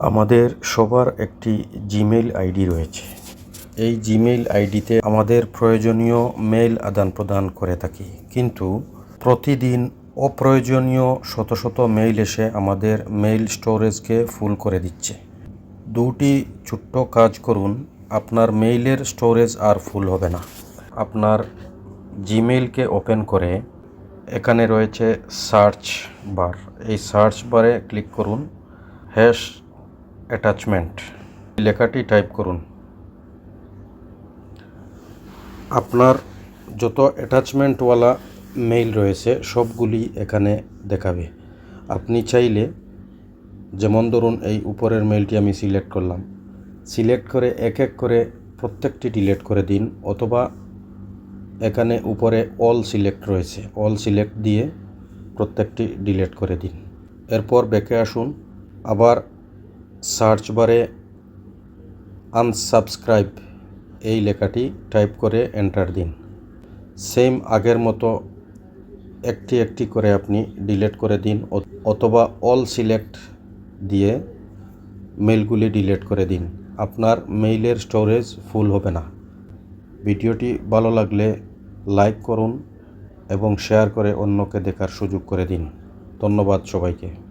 আমাদের সবার একটি জিমেইল আইডি রয়েছে। এই জিমেইল আইডিতে আমাদের প্রয়োজনীয় মেইল আদান প্রদান করে থাকি। কিন্তু প্রতিদিন অপ্রয়োজনীয় শত শত মেইল এসে আমাদের মেইল স্টোরেজকে ফুল করে দিচ্ছে। দুটি ছোট্ট কাজ করুন, আপনার মেইলের স্টোরেজ আর ফুল হবে না। আপনার জিমেইলকে ওপেন করে এখানে রয়েছে সার্চ বার। এই সার্চ বারে ক্লিক করুন, হ্যাশ অ্যাটাচমেন্ট লেখাটি টাইপ করুন। আপনার যত অ্যাটাচমেন্টওয়ালা মেইল রয়েছে, সবগুলি এখানে দেখাবে। আপনি চাইলে, যেমন ধরুন, এই উপরের মেইলটি আমি সিলেক্ট করলাম। সিলেক্ট করে এক এক করে প্রত্যেকটি ডিলেট করে দিন, অথবা এখানে উপরে অল সিলেক্ট রয়েছে। অল সিলেক্ট দিয়ে প্রত্যেকটি ডিলেট করে দিন। এরপর ব্যাকে আসুন, আবার সার্চ বারে আনসাবস্ক্রাইব এই লেখাটি টাইপ করে এন্টার দিন। সেম আগের মতো একটি একটি করে আপনি ডিলেট করে দিন অথবা অল সিলেক্ট দিয়ে মেলগুলি ডিলিট করে দিন। আপনার মেইলের স্টোরেজ ফুল হবে না। ভিডিওটি ভালো লাগলে লাইক করুন এবং শেয়ার করে অন্যকে দেখার সুযোগ করে দিন। ধন্যবাদ সবাইকে।